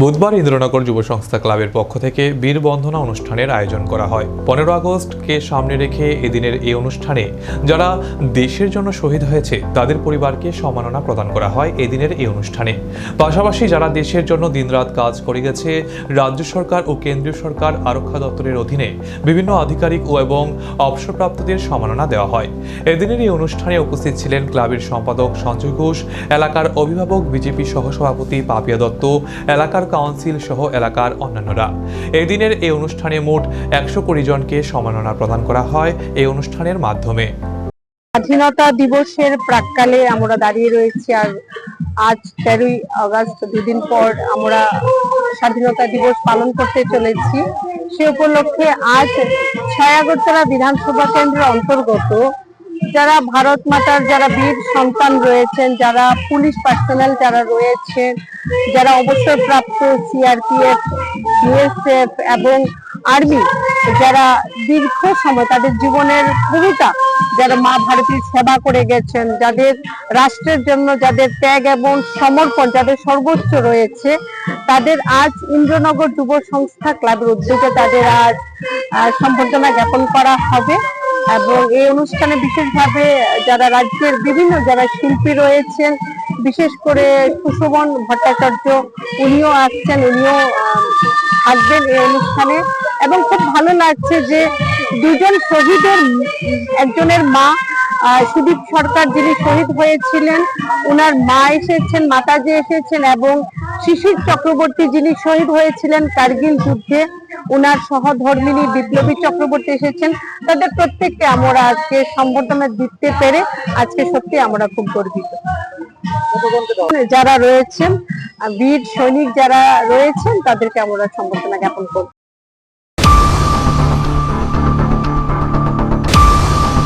বুধবার ইন্দ্রনগর যুব সংস্থা ক্লাবের পক্ষ থেকে বীর বন্ধনা অনুষ্ঠানের আয়োজন করা হয়। পনেরো আগস্টকে সামনে রেখে এদিনের এই অনুষ্ঠানে যারা দেশের জন্য শহীদ হয়েছে, তাদের পরিবারকে সম্মাননা প্রদান করা হয় এদিনের এই অনুষ্ঠানে। পাশাপাশি যারা দেশের জন্য দিনরাত কাজ করে গেছে, রাজ্য সরকার ও কেন্দ্রীয় সরকার, আরক্ষা দপ্তরের অধীনে বিভিন্ন আধিকারিক ও এবং অবসরপ্রাপ্তদের সম্মাননা দেওয়া হয়। এদিনের এই অনুষ্ঠানে উপস্থিত ছিলেন ক্লাবের সম্পাদক সঞ্জয় ঘোষ, এলাকার অভিভাবক বিজেপি সহসভাপতি পাপিয়া দত্ত, এলাকার কাউন্সিল সহ এলাকার অন্যান্যরা। এদিনের এই অনুষ্ঠানে মোট একশো কুড়ি জনকে সম্মাননা প্রদান করা হয় এই অনুষ্ঠানের মাধ্যমে। স্বাধীনতা দিবসের প্রাককালে আমরা দাঁড়িয়ে রয়েছি আর আজ তেরোই আগস্ট, দুদিন পর আমরা স্বাধীনতা দিবস পালন করতে চলেছি। সে উপলক্ষে আজ ছয় আগরতলা বিধানসভা কেন্দ্রের অন্তর্গত যারা ভারত মাতার যারা বীর সন্তান রয়েছেন, যারা পুলিশ পার্সোনাল যারা রয়েছেন, যারা অবসরপ্রাপ্ত সিআরপিএফ বিএসএফ এবং আর্মি যারা দীর্ঘ সময় তাদের জীবনের ভূমিকা যারা মা ভারতীর সেবা করে গেছেন, যাদের রাষ্ট্রের জন্য যাদের ত্যাগ এবং সমর্পণ যাদের সর্বোচ্চ রয়েছে, তাদের আজ ইন্দ্রনগর যুব সংস্থা ক্লাবের উদ্যোগে তাদের আজ সম্বর্ধনা জ্ঞাপন করা হবে। এবং এই অনুষ্ঠানে বিশেষভাবে যারা রাজ্যের বিভিন্ন যারা শিল্পী রয়েছেন, বিশেষ করে সুশোভন ভট্টাচার্য, উনিও আসছেন, উনিও থাকবেন এই অনুষ্ঠানে। এবং খুব ভালো লাগছে যে দুজন শহীদের একজনের মা সুদীপ সরকার যিনি শহীদ হয়েছিলেন ওনার মা এসেছেন, মাতাজি এসেছেন এবং শিশির চক্রবর্তী যিনি শহীদ হয়েছিলেন কার্গিল যুদ্ধে। ওনার সহধর্মিনী বিপ্লবী চক্রবর্তী এসেছেন। তাদের প্রত্যেককে আমরা আজকে সম্বর্ধনা দিতে পেরে আজকে সত্যি আমরা খুব গর্বিত। যারা রয়েছেন বীর সৈনিক যারা রয়েছেন, তাদেরকে আমরা সম্বর্ধনা জ্ঞাপন করব।